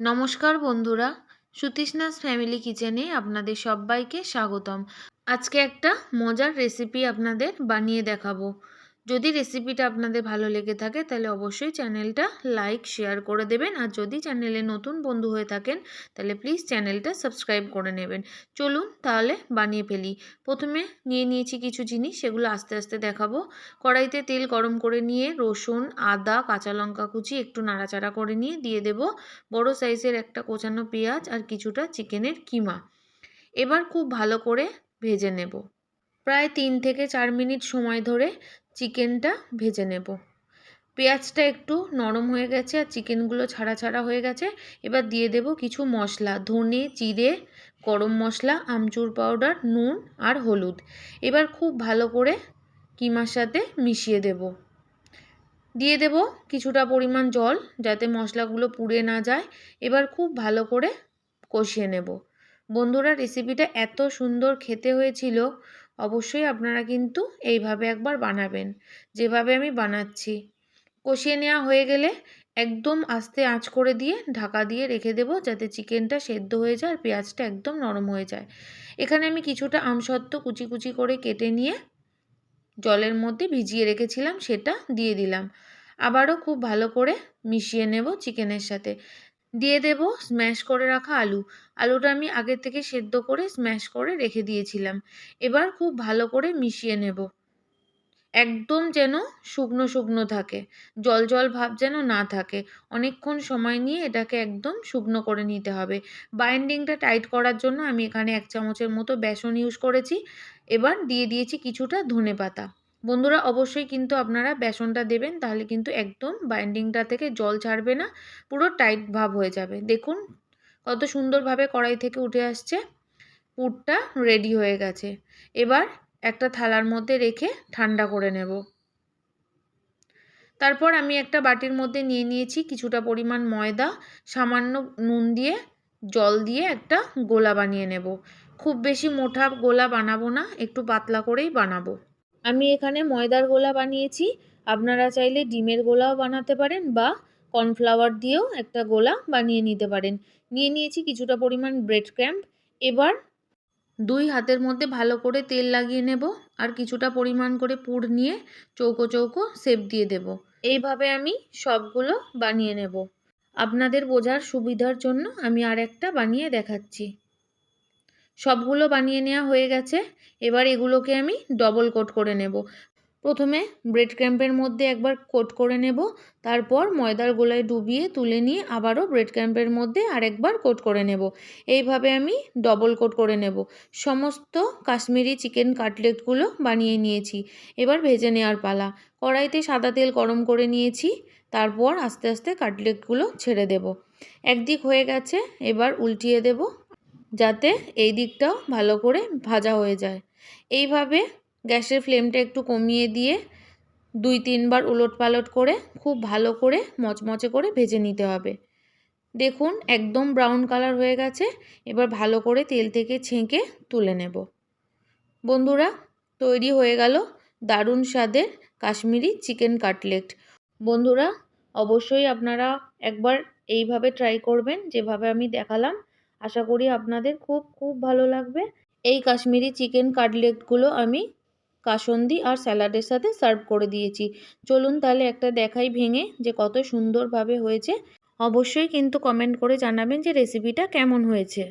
নমস্কার বন্ধুরা, সুতৃষ্ণাস ফ্যামিলি কিচেনে আপনাদের সবাইকে স্বাগতম। আজকে একটা মজার রেসিপি আপনাদের বানিয়ে দেখাবো। যদি রেসিপিটা আপনাদের ভালো লেগে থাকে, তাহলে অবশ্যই চ্যানেলটা লাইক শেয়ার করে দেবেন। আর যদি চ্যানেলে নতুন বন্ধু হয়ে থাকেন, তাহলে প্লিজ চ্যানেলটা সাবস্ক্রাইব করে নেবেন। চলুন তাহলে বানিয়ে ফেলি। প্রথমে নিয়ে নিয়েছি কিছু জিনিস, সেগুলো আস্তে আস্তে দেখাবো। কড়াইতে তেল গরম করে নিয়ে রসুন, আদা, কাঁচা লঙ্কা কুচি একটু নাড়াচাড়া করে নিয়ে দিয়ে দেব। বড় সাইজের একটা কোচানো পেঁয়াজ আর কিছুটা চিকেনের কিমা। এবার খুব ভালো করে ভেজে নেব। প্রায় তিন থেকে চার মিনিট সময় ধরে চিকেনটা ভেজে নেব। পেঁয়াজটা একটু নরম হয়ে গেছে আর চিকেনগুলো ছাড়া ছাড়া হয়ে গেছে। এবার দিয়ে দেব কিছু মশলা, ধনে, জিরে, গরম মশলা, আমচুর পাউডার, নুন আর হলুদ। এবার খুব ভালো করে কিমার সাথে মিশিয়ে দেব। দিয়ে দেব কিছুটা পরিমাণ জল যাতে মশলাগুলো পুড়ে না যায়। এবার খুব ভালো করে কষিয়ে নেব। বন্ধুরা রেসিপিটা এত সুন্দর খেতে হয়েছিল। অবশ্যই আপনারা কিন্তু এইভাবে একবার বানাবেন। যেভাবে আমি বানাচ্ছি। কষিয়ে নেওয়া হয়ে গেলে একদম আস্তে আঁচ করে দিয়ে ঢাকা দিয়ে রেখে দেব যাতে চিকেনটা সেদ্ধ হয়ে যায় আর পেঁয়াজটা একদম নরম হয়ে যায়। এখানে আমি কিছুটা আমসত্ত্ব কুচি কুচি করে কেটে নিয়ে জলের মধ্যে ভিজিয়ে রেখেছিলাম, সেটা দিয়ে দিলাম। আবারও খুব ভালো করে মিশিয়ে নেব চিকেনের সাথে। দিয়ে দেব স্ম্যাশ করে রাখা আলু। আলুটা আমি আগের থেকে সেদ্ধ করে স্ম্যাশ করে রেখে দিয়েছিলাম। এবার খুব ভালো করে মিশিয়ে নেব। একদম যেন শুকনো শুকনো থাকে। জল জল ভাব যেন না থাকে। অনেকক্ষণ সময় নিয়ে এটাকে একদম শুকনো করে নিতে হবে। বাইন্ডিংটা টাইট করার জন্য আমি এখানে এক চামচের মতো বেসন ইউজ করেছি। এবার দিয়ে দিয়েছি কিছুটা ধনে পাতা বন্ধুরা অবশ্যই কিন্তু আপনারা বেসনটা দেবেন, তাহলে কিন্তু একদম বাইন্ডিংটা থেকে জল ছাড়বে না, পুরো টাইট ভাব হয়ে যাবে। দেখুন কত সুন্দরভাবে কড়াই থেকে উঠে আসছে, পুরটা রেডি হয়ে গেছে। এবার একটা থালার মধ্যে রেখে ঠান্ডা করে নেব। তারপর আমি একটা বাটির মধ্যে নিয়ে নিয়েছি কিছুটা পরিমাণ ময়দা, সামান্য নুন দিয়ে, জল দিয়ে একটা গোলা বানিয়ে নেব। খুব বেশি মোটা গোলা বানাবো না, একটু পাতলা করেই বানাবো। আমি এখানে ময়দার গোলা বানিয়েছি। আপনারা চাইলে ডিমের গোলাও বানাতে পারেন বা কর্নফ্লাওয়ার দিয়েও একটা গোলা বানিয়ে নিতে পারেন। নিয়ে নিয়েছি কিছুটা পরিমাণ ব্রেড ক্র্যাম্প। এবার দুই হাতের মধ্যে ভালো করে তেল লাগিয়ে নেব আর কিছুটা পরিমাণ করে পুর নিয়ে চৌকো চৌকো সেপ দিয়ে দেব। এইভাবে আমি সবগুলো বানিয়ে নেব। আপনাদের বোঝার সুবিধার জন্য আমি আর একটা বানিয়ে দেখাচ্ছি। সবগুলো বানিয়ে নেওয়া হয়ে গেছে। এবার এগুলোকে আমি ডবল কোট করে নেব। প্রথমে ব্রেড ক্র্যাম্পের মধ্যে একবার কোট করে নেব। তারপর ময়দার গোলায় ডুবিয়ে তুলে নিয়ে আবারও ব্রেড ক্র্যাম্পের মধ্যে আরেকবার কোট করে নেব। এইভাবে আমি ডবল কোট করে নেব। সমস্ত কাশ্মীরি চিকেন কাটলেটগুলো বানিয়ে নিয়েছি। এবার ভেজে নেওয়ার পালা। কড়াইতে সাদা তেল গরম করে নিয়েছি। তারপর আস্তে আস্তে কাটলেটগুলো ছেড়ে দেব। একদিক হয়ে গেছে। এবার উল্টিয়ে দেব। যাতে এই দিকটাও ভালো করে ভাজা হয়ে যায়। এইভাবে গ্যাসের ফ্লেমটা একটু কমিয়ে দিয়ে দুই তিনবার উলট পালট করে খুব ভালো করে মচমচে করে ভেজে নিতে হবে। দেখুন একদম ব্রাউন কালার হয়ে গেছে, এবার ভালো করে তেল থেকে ছেঁকে তুলে নেব। বন্ধুরা, তৈরি হয়ে গেল দারুণ স্বাদের কাশ্মীরি চিকেন কাটলেট। বন্ধুরা, অবশ্যই আপনারা একবার এইভাবে ট্রাই করবেন, যেভাবে আমি দেখালাম। আশা করি আপনাদের খুব খুব ভালো লাগবে। এই কাশ্মীরি চিকেন কাটলেটগুলো আমি কাসন্দি আর স্যালাডের সাথে সার্ভ করে দিয়েছি। চলুন তাহলে একটা দেখাই ভেঙে যে কত সুন্দরভাবে হয়েছে। অবশ্যই কিন্তু কমেন্ট করে জানাবেন যে রেসিপিটা কেমন হয়েছে।